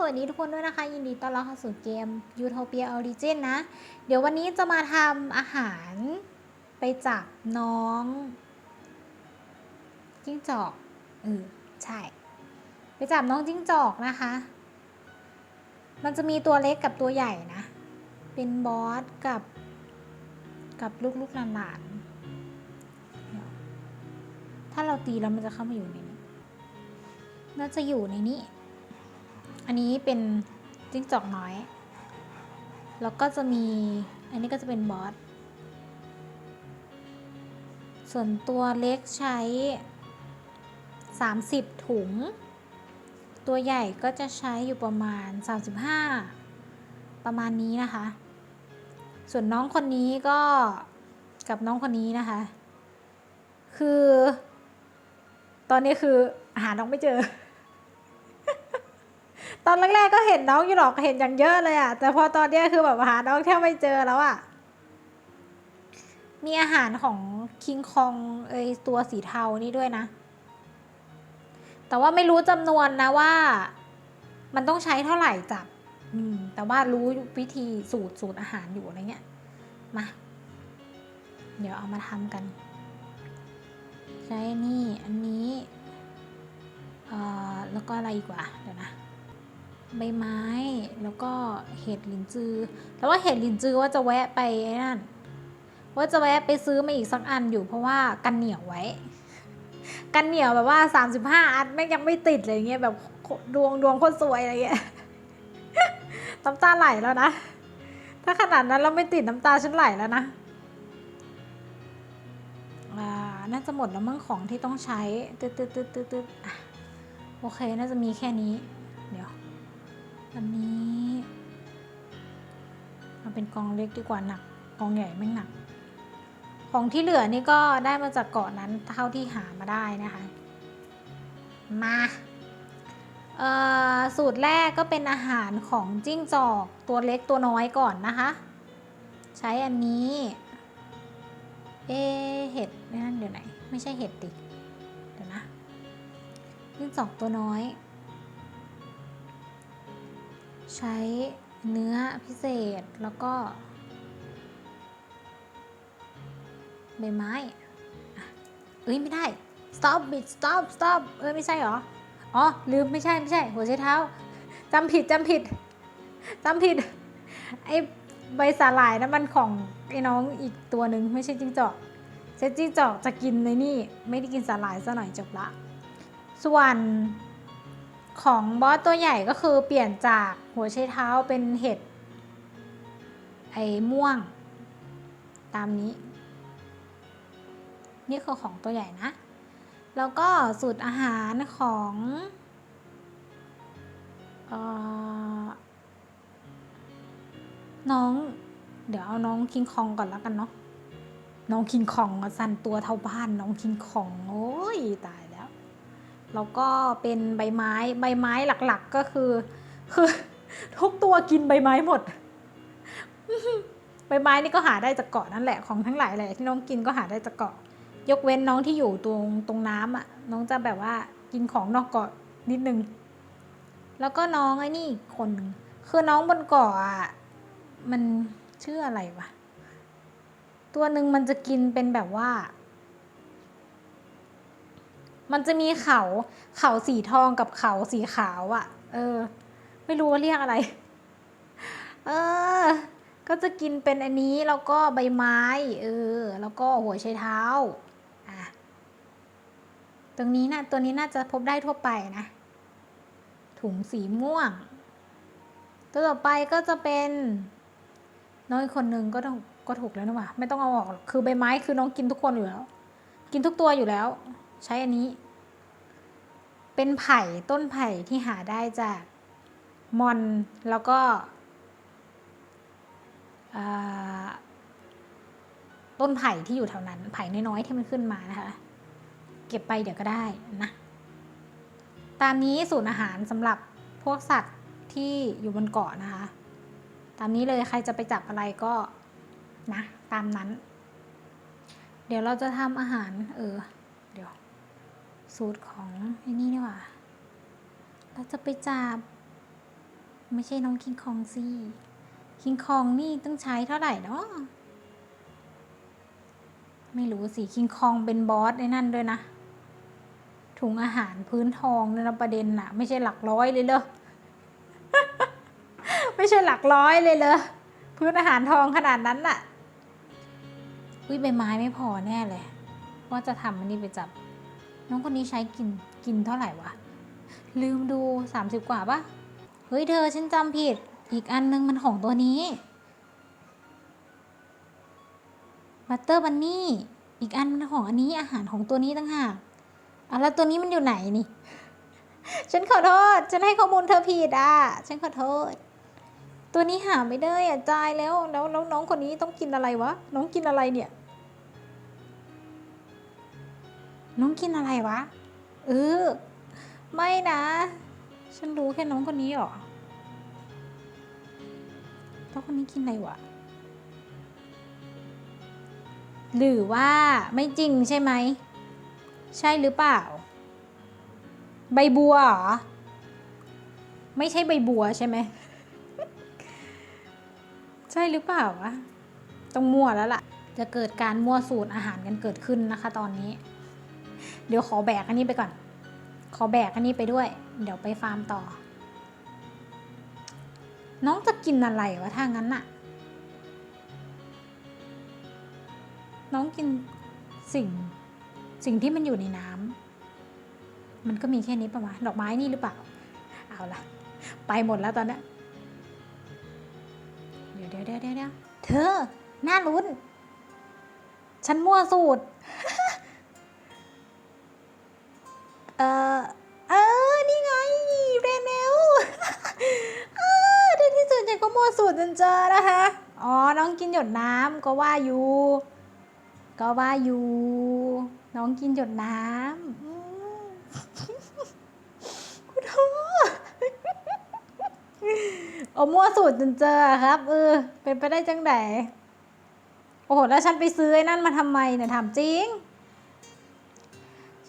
สวัสดีทุกคนด้วยนะคะ ยินดีต้อนรับเข้าสู่เกม Utopia Origin นะ เดี๋ยววันนี้จะมาทำอาหารไปจับน้องจิ้งจอกเออใช่ ไปจับน้องจิ้งจอกนะคะ มันจะมีตัวเล็กกับตัวใหญ่นะ เป็นบอสกับ กับลูกๆหลานๆถ้าเราตีแล้วมันจะเข้ามาอยู่ในนี้น่าจะอยู่ในนี้ อันนี้เป็นจิ้งจอกน้อย แล้วก็จะมี อันนี้ก็จะเป็นบอส ส่วนตัวเล็กใช้ 30 ถุง ตัวใหญ่ก็จะใช้อยู่ประมาณ 35 ประมาณนี้นะคะ ส่วนน้องคนนี้ก็กับน้องคนนี้นะคะ คือ ตอนนี้คือหาน้องไม่เจอ ตอนแรกๆก็เห็นน้องอยู่หรอกเห็นอย่างเยอะเลยอะแต่พอตอนเนี้ยคือแบบหาน้องแทบไม่เจอแล้วอะมีอาหารของคิงคองเอยตัวสีเทานี่ด้วยนะ แต่ว่าไม่รู้จำนวนนะว่า มันต้องใช้เท่าไหร่จับอืมแต่ว่ารู้วิธีสูตรสูตรอาหารอยู่อะไรเงี้ย มา เดี๋ยวเอามาทำกัน ใช้นี่ อันนี้ เอ่อ แล้วก็อะไรอีกวะเดี๋ยวนะ ใบไม้ แล้วก็เห็ดหลินจือ แต่ว่าเห็ดหลินจือว่าจะแวะไปไอ้นั่น ว่าจะแวะไปซื้อมาอีกสักอันอยู่เพราะว่ากันเหนียวไว้ กันเหนียวแบบว่า 35 อันแม่งยังไม่ติดเลยเงี้ยแบบดวงดวงโคตรสวยอะไรเงี้ยน้ำตาไหลแล้วนะ ถ้าขนาดนั้นเราไม่ติดน้ำตาฉันไหลแล้วนะอ่าน่าจะหมดแล้วมั้งของที่ต้องใช้ตึ๊ดตึ๊ดตึ๊ดตึ๊ดโอเค น่าจะมีแค่นี้ อันนี้เอาเป็นกองเล็กดีกว่าหนัก กองใหญ่ไม่หนัก ของที่เหลือนี่ก็ได้มาจากเกาะนั้นเท่าที่หามาได้นะคะ มาสูตรแรกก็เป็นอาหารของจิ้งจอกตัวเล็กตัวน้อยก่อนนะคะ ใช้อันนี้ เอเห็ดนั่นเดี๋ยวไหน ไม่ใช่เห็ดดิ เดี๋ยวนะจิ้งจอกตัวน้อย ใช้เนื้อพิเศษแล้วก็ ใบไม้เอ้ยไม่ได้ stop it stop stop เอ้ยไม่ใช่เหรอ อ๋อ ลืมไม่ใช่ไม่ใช่ หัวใช้เท้าจำผิดจำผิดจำผิด ไอ้ใบสาหร่ายนะมันของไอ้น้องอีกตัวหนึ่งไม่ใช่จิ้งจอกเซจิ้งจอกจะกินในนี่ ไม่ได้กินสาหร่ายซะหน่อยจบละ ส่วน ของบอสตัวใหญ่ก็คือเปลี่ยนจากหัวใช้เท้าเป็นเห็ดไอ้ม่วง ตามนี้ นี่คือของตัวใหญ่นะ แล้วก็สูตรอาหารของออน้อง เดี๋ยวเอาน้องคิงคองก่อนแล้วกันเนาะน้องคิงคองสั่นตัวเท่าบ้านน้องคิงคอง โอ้ยตาย แล้วก็เป็นใบไม้ใบไม้หลักๆก็คือ คือทุกตัวกินใบไม้หมด ใบไม้นี่ก็หาได้จากเกาะนั่นแหละของทั้งหลายแหละที่น้องกินก็หาได้จากเกาะ ยกเว้นน้องที่อยู่ตรงตรงน้ำอะ น้องจะแบบว่ากินของนอกเกาะนิดนึง แล้วก็น้องไอ้นี่คนนึงคือน้องบนเกาะอะมันชื่ออะไรวะตัวหนึ่งมันจะกินเป็นแบบว่า มันจะมีเขาเขาสีทองกับเขาสีขาวอะ่ะ เออ ไม่รู้ว่าเรียกอะไร เออ ก็จะกินเป็นอันนี้แล้วก็ใบไม้ เออ แล้วก็หัวไชเท้าอะตรงนี้นะตัวนี้น่าจะพบได้ทั่วไปนะ ถุงสีม่วง ตัวต่อไปก็จะเป็นน้องอีกคนนึงก็ต้องก็ถูกแล้วนะวะไม่ต้องเอาออก คือใบไม้คือน้องกินทุกคนอยู่แล้ว กินทุกตัวอยู่แล้ว ใช้อันนี้ เป็นไผ่ต้นไผ่ที่หาได้จากมอนแล้วก็ต้นไผ่ที่อยู่แถวนั้น ไผ่น้อยๆที่มันขึ้นมานะคะ เก็บไปเดี๋ยวก็ได้นะ ตามนี้สูตรอาหารสำหรับพวกสัตว์ที่อยู่บนเกาะนะคะ ตามนี้เลยใครจะไปจับอะไรก็นะ ตามนั้น เดี๋ยวเราจะทำอาหารเออ สูตรของไอ้นี่นี่หว่า เราจะไปจับ ไม่ใช่น้องคิงคองสิคิงคองนี่ต้องใช้เท่าไหร่เนาะไม่รู้สิคิงคองเป็นบอสในนั่นด้วยนะ ถุงอาหารพื้นทองเนี่ยนะประเด็นน่ะ ไม่ใช่หลักร้อยเลยเลยไม่ใช่หลักร้อยเลยเลยพื้นอาหารทองขนาดนั้นน่ะ อุ้ยใบไม้ไม่พอแน่เลย ว่าจะทำอันนี้ไปจับ น้องคนนี้ใช้กินกินเท่าไหร่วะ ลืมดูสามสิบกว่าปะเฮ้ยเธอฉันจำผิด อีกอันนึงมันของตัวนี้บัตเตอร์บันนี่ อีกอันมันของอันนี้อาหารของตัวนี้ตั้งหากอะแล้วตัวนี้มันอยู่ไหนนี่ ฉันขอโทษ ฉันให้ข้อมูลเธอผิดอะ ฉันขอโทษ ตัวนี้หาไม่ได้อะจายแล้วแล้วแล้วน้องคนนี้ต้องกินอะไรวะ น้องกินอะไรเนี่ย น้องกินอะไรวะ เออ ไม่นะ ฉันรู้แค่น้องคนนี้หรอแล้วคนนี้กินอะไรวะ หรือว่าไม่จริงใช่ไหม ใช่หรือเปล่า ใบบัวเหรอ ไม่ใช่ใบบัวใช่ไหม ใช่หรือเปล่าวะ ต้องมั่วแล้วล่ะ จะเกิดการมั่วสูตรอาหารกันเกิดขึ้นนะคะตอนนี้ เดี๋ยวขอแบกอันนี้ไปก่อน ขอแบกอันนี้ไปด้วย เดี๋ยวไปฟาร์มต่อ น้องจะกินอะไรวะถ้างั้นน่ะ น้องกินสิ่งสิ่งที่มันอยู่ในน้ำมันก็มีแค่นี้ปะวะดอกไม้นี่หรือเปล่า เอาละไปหมดแล้วตอนนี้เดี๋ยวเดี๋ยวเดี๋ยวเดี๋ยวเธอน่าลุ้น ฉันมั่วสูตร เออเออ นี่ไงเรเนลเออในที่สุดฉันก็มั่วสูตรจนเจอนะคะ อ๋อ น้องกินหยดน้ำก็ว่าอยู่ ก็ว่าอยู่ น้องกินหยดน้ำคุณโทษโอ้มั่วสูตรจนเจอครับ เออ เป็นไปได้จังไดโอ้โห แล้วฉันไปซื้อไอ้นั่นมาทำไมเนี่ยถามจริง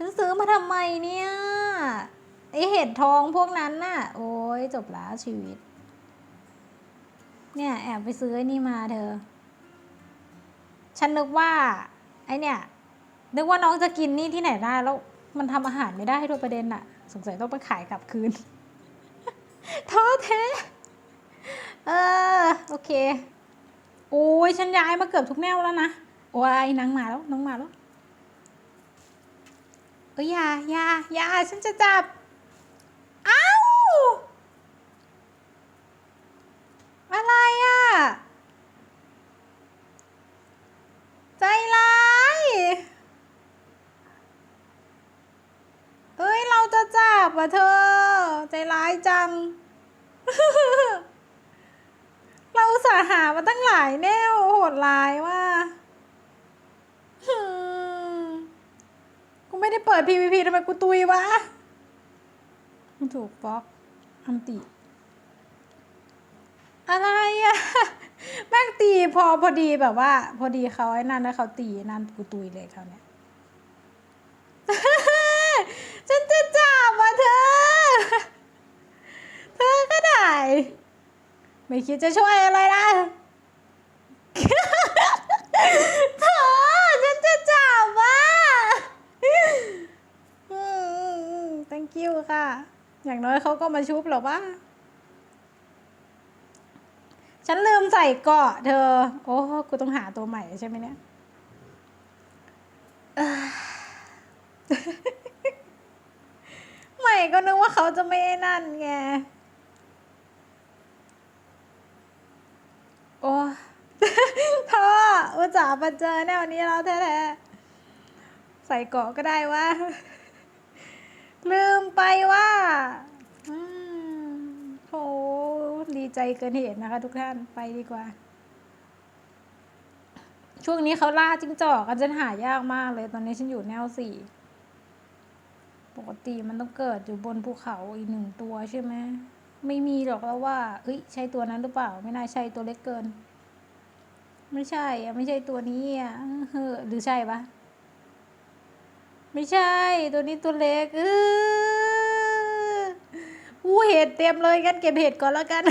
ฉันซื้อมาทำไมเนี่ยไอเห็ดทองพวกนั้นน่ะ โอ้ยจบแล้วชีวิต เนี่ย แอบไปซื้อไอ้นี่มาเธอ ฉันนึกว่า ไอเนี่ยนึกว่าน้องจะกินนี่ที่ไหนได้แล้ว มันทำอาหารไม่ได้ด้วยประเด็นน่ะ สงสัยต้องไปขายกลับคืนท้อแท้ เออ โอเค โอ้ยฉันย้ายมาเกือบทุกแนวแล้วนะ โอ้ยนางมาแล้วน้องมาแล้ว อ้ยอย่าอย่าอย่าฉันจะจับเอ้าอะไรอะ ใจร้ายเอ้ย เราจะจับอะเธอ ใจร้ายจัง เราสาห์หามาตั้งหลายแนวโหดร้ายว่า กู ไม่ได้เปิด PVP ทำไมกูตุยวะมันถูกบล็อกอันติ อะไรอะแม่งตีพอพอดีแบบว่า พอดีเขาไอ้นั่นแล้วเขาตีนั่นกูตุยเลยเขาเนี่ยฉันจะจับอะเธอ เธอก็ได้ ไม่คิดจะช่วยอะไรนะ เธอฉันจะจับอะ อื ม thank you ค่ะ อย่างน้อยเขาก็มาชุบหรอวะฉันลืมใส่เกาะเธอ โอ้กูต้องหาตัวใหม่ใช่ไหมเนี่ยใหม่ก็นึกว่าเขาจะไม่นั่นไง โอ้พ่ออุตส่าห์มาเจอแนวนี้แล้วแท้ๆ ใส่เกาะก็ได้ว่า ลืมไปว่าโหดีใจเกินเหตุนะคะ ทุกท่านไปดีกว่า ช่วงนี้เขาล่าจิ้งจอกกันจนหายากมากเลย ตอนนี้ฉันอยู่แนวสี่ปกติมันต้องเกิดอยู่บนภูเขาอีกหนึ่งตัวใช่ไหมไม่มีหรอกแล้วว่าเอ้ยใช่ตัวนั้นหรือเปล่า ไม่น่าใช่ตัวเล็กเกิน ไม่ใช่อะไม่ใช่ตัวนี้อะเฮ้อหรือใช่ปะ ไม่ใช่ ตัวนี้ตัวเล็กเอออุ้เห็ดเตรียมเลยกันเก็บเห็ดก่อนแล้วกัน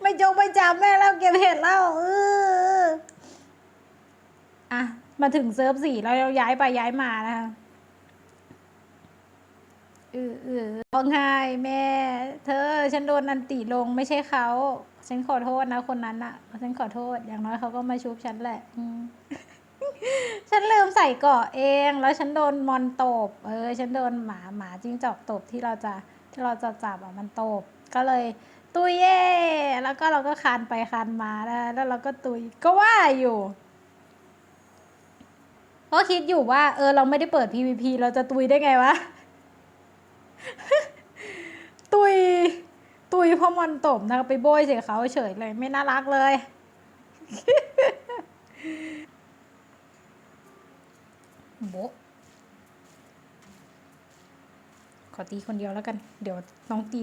ไม่จงไม่จับแม่แล้วเก็บเห็ดแล้วเอออะ มาถึงเซิร์ฟสี่เราย้ายไปย้ายมานะคะเออเออร้องไห้แม่ เธอ ฉันโดนนันติลงไม่ใช่เขา ฉันขอโทษนะคนนั้นอะฉันขอโทษ อย่างน้อยเขาก็มาชุบฉันแหละ อื ฉันลืมใส่เกาะเอง แล้วฉันโดนมอนตบ เออ ฉันโดนหมาหมาจิ้งจอกตบที่เราจะที่เราจะจับอะมันตบ ก็เลยตุยเย่แล้วก็เราก็คานไปคานมาแล้วแล้วเราก็ตุยก็ว่าอยู่ก็คิดอยู่ว่า เออ เราไม่ได้เปิด PVP เราจะตุยได้ไงวะ ตุย ตุยเพราะมันตบนะคะไปโบยใส่เขาเฉยเลย ไม่น่ารักเลย โบขอตีคนเดียวแล้วกัน เดี๋ยวน้องตี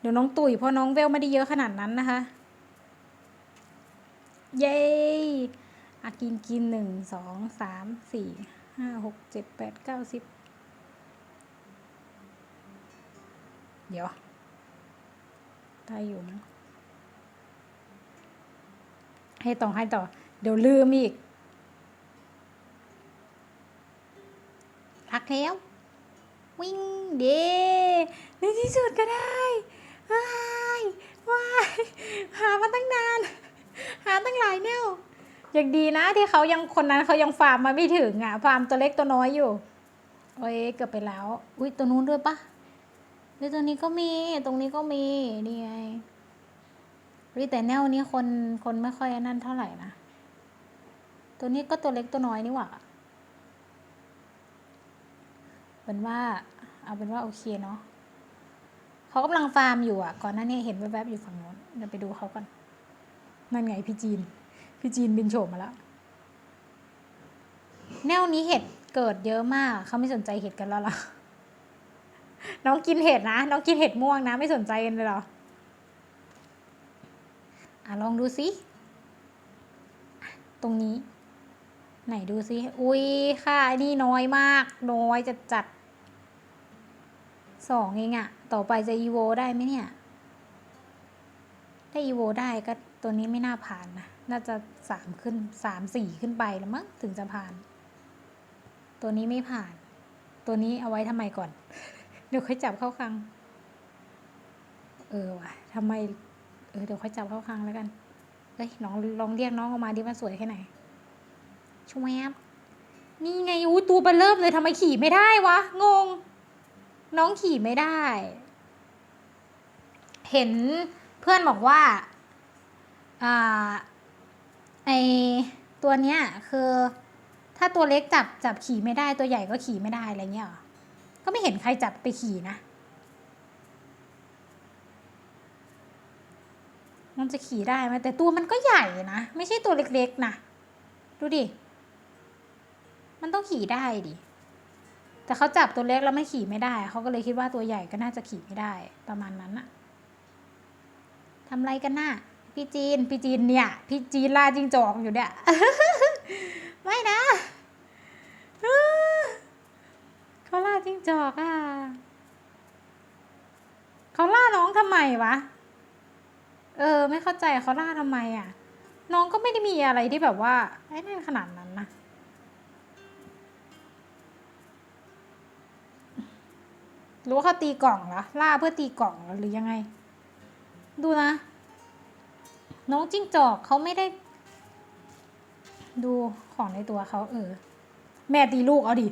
เดี๋ยวน้องตุยเพราะน้องเวลไม่ได้เยอะขนาดนั้นนะคะ เย้อากินกินหนึ่งสองสามสี่ห้าหกเจ็ดแปดเก้าสิบเดี๋ยว ได้อยู่นะให้ต่อให้ต่อ เดี๋ยวลืมอีก แล้ว วิ่งเด้ในที่สุดก็ได้ว้ายว้ายหามาตั้งนาน หาตั้งหลายแนวอย่างดีนะที่เขายังคนนั้นเขายังฟาร์มมาไม่ถึงอะฟาร์มตัวเล็กตัวน้อยอยู่ โอ้ยเกือบไปแล้ว อุ้ยตัวนู้นด้วยปะเฮ้ยตัวนี้ก็มีตรงนี้ก็มีนี่ไงเฮ้ยแต่แนวนี้คนคนไม่ค่อยนั่นเท่าไหร่นะ ตัวนี้ก็ตัวเล็กตัวน้อยนี่หว่า เป็นว่าเอาเป็นว่าโอเคเนาะเขากำลังฟาร์มอยู่อะ ก่อนหน้านี้เห็นแวบๆอยู่ฝั่งโน้นเดี๋ยวไปดูเขาก่อนนั่นไงพี่จีน พี่จีนบินโฉมมาแล้วแนวนี้เห็ดเกิดเยอะมาก เขาไม่สนใจเห็ดกันแล้วล่ะน้องกินเห็ดนะน้องกินเห็ดม่วงนะ ไม่สนใจกันเลยหรออะลองดูสิตรงนี้ ไหนดูสิอุ้ยค่ะไอ้นี่น้อยมาก น้อยจะจัด สองเองอะต่อไปจะอีโวได้ไหมเนี่ย ถ้าอีโวได้ก็ตัวนี้ไม่น่าผ่านนะ น่าจะสามขึ้นสามสี่ขึ้นไปแล้วมั้งถึงจะผ่าน ตัวนี้ไม่ผ่าน ตัวนี้เอาไว้ทำไมก่อน เดี๋ยวค่อยจับเข้าคลัง เออว่ะทำไม เออเดี๋ยวค่อยจับเข้าคลังแล้วกันเอ้ยน้องลองเรียกน้องออกมาดิมันสวยแค่ไหนช่วบนี่ไงอู้ตัวเบลเริ่มเลยทำไมขี่ไม่ได้วะ งง น้องขี่ไม่ได้ เห็นเพื่อนบอกว่าอ่าไอตัวเนี้ยคือ ถ้าตัวเล็กจับจับขี่ไม่ได้ตัวใหญ่ก็ขี่ไม่ได้อะไรเงี้ยก็ไม่เห็นใครจับไปขี่นะมันจะขี่ได้ไหมแต่ตัวมันก็ใหญ่นะ ไม่ใช่ตัวเล็กๆนะ ดูดิ มันต้องขี่ได้ดิ แต่เขาจับตัวเล็กแล้วไม่ขี่ไม่ได้ เขาก็เลยคิดว่าตัวใหญ่ก็น่าจะขี่ไม่ได้ประมาณนั้นอะทำไรกันน่ะพี่จีน พี่จีนเนี่ย พี่จีนล่าจิงจอกอยู่เนี่ย ไม่นะเขาล่าจิงจอกอะเขาล่าน้องทำไมวะ เออ ไม่เข้าใจเขาล่าทำไมอะ น้องก็ไม่ได้มีอะไรที่แบบว่าไอ้นั่นขนาดนั้นนะ หรือว่าเขาตีกล่องเหรอล่าเพื่อตีกล่องหรือยังไง ดูนะ น้องจิ้งจอกเขาไม่ได้ ดูของในตัวเขาเออ แม่ตีลูกเอาดิ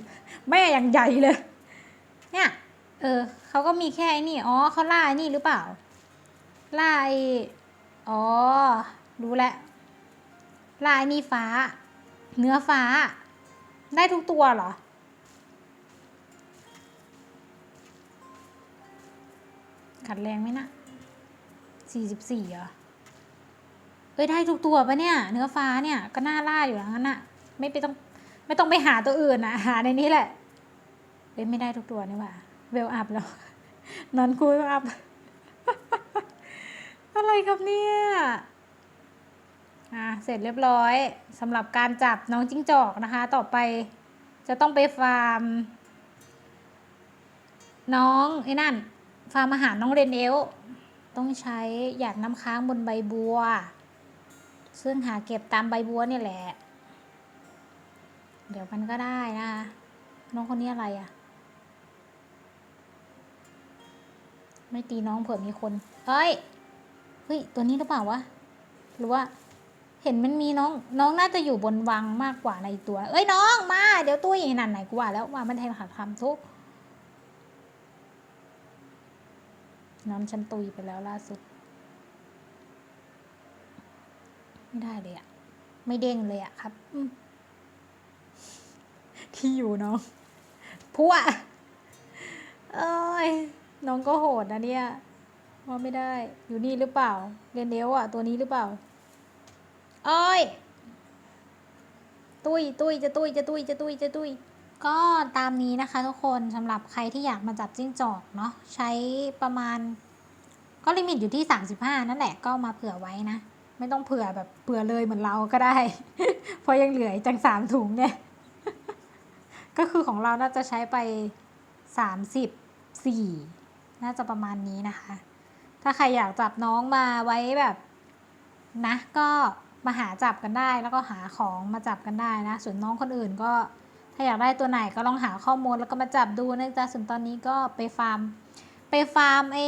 แม่อย่างใหญ่เลย เนี่ย เออเขาก็มีแค่นี่อ๋อเขาล่าไอ้นี่หรือเปล่า ล่าไออ๋อ รู้แล้วล่าไอนี่ฟ้า เนื้อฟ้า ได้ทุกตัวเหรอ ขัดแรงไหมนะสี่สิบสี่เหรอ เอ้ยได้ทุกตัวปะเนี่ย เนื้อฟ้าเนี่ยก็น่าล่าอยู่แล้วงั้นอะไม่ไปต้องไม่ต้องไปหาตัวอื่นนะหาในนี้แหละเอ้ยไม่ได้ทุกตัวนี่หว่าเวลอัพแล้วนอนคุยอัพอะไรครับเนี่ยอะเสร็จเรียบร้อยสำหรับการจับน้องจิ้งจอกนะคะ ต่อไปจะต้องไปฟาร์ม น้องไอ้นั่น ฟาร์มอาหารน้องเรนเอลต้องใช้หยาดน้ำค้างบนใบบัว ซึ่งหาเก็บตามใบบัวนี่แหละ เดี๋ยวมันก็ได้นะคะ น้องคนนี้อะไรอะ่ะ ไม่ตีน้องเผื่อมีคน เอ้ย เฮ้ย ตัวนี้หรือเปล่าวะ หรือว่า เห็นมันมีน้อง น้องน่าจะอยู่บนวังมากกว่าในตัว เอ้ยน้องมา เดี๋ยวตู้อย่างนั้นไหนกูว่าแล้วว่ามันแทนขาดคำทุก น้องฉันตุยไปแล้วล่าสุด ไม่ได้เลยอะไม่เด้งเลยอะครับที่อยู่น้องพัวเอ้ยน้องก็โหดนะเนี่ยว่าไม่ได้ อยู่นี่หรือเปล่าเรนเดลอะตัวนี้หรือเปล่าเอ้ย ตุยตุยจะตุยจะตุยจะตุยจะตุย ก็ตามนี้นะคะทุกคนสำหรับใครที่อยากมาจับจิ้งจอกเนาะใช้ประมาณ ก็ลิมิตอยู่ที่ 35 นั่นแหละก็มาเผื่อไว้นะ ไม่ต้องเผื่อแบบเผื่อเลยเหมือนเราก็ได้ เพราะยังเหลือจังสามถุงเนี่ย ก็คือของเราน่าจะใช้ไป 34 น่าจะประมาณนี้นะคะ ถ้าใครอยากจับน้องมาไว้แบบนะก็มาหาจับกันได้แล้วก็หาของมาจับกันได้นะ ส่วนน้องคนอื่นก็ ถ้าอยากได้ตัวไหนก็ลองหาข้อมูลแล้วก็มาจับดูนะจ๊ะส่วนตอนนี้ก็ไปฟาร์ม ไปฟาร์มเอ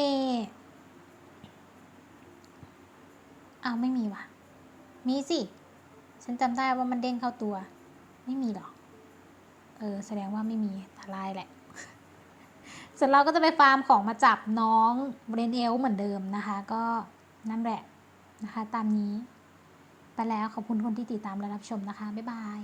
อ้าวไม่มีว่ะ มีสิ ฉันจำได้ว่ามันเด้งเข้าตัว ไม่มีหรอก เออ แสดงว่าไม่มีตาลายแหละส่วนเราก็จะไปฟาร์มของมาจับน้องเรนเอลเหมือนเดิมนะคะ ก็นั่นแหละนะคะ ตามนี้ ไปแล้วขอบคุณคนที่ติดตามและรับชมนะคะ บ๊ายบาย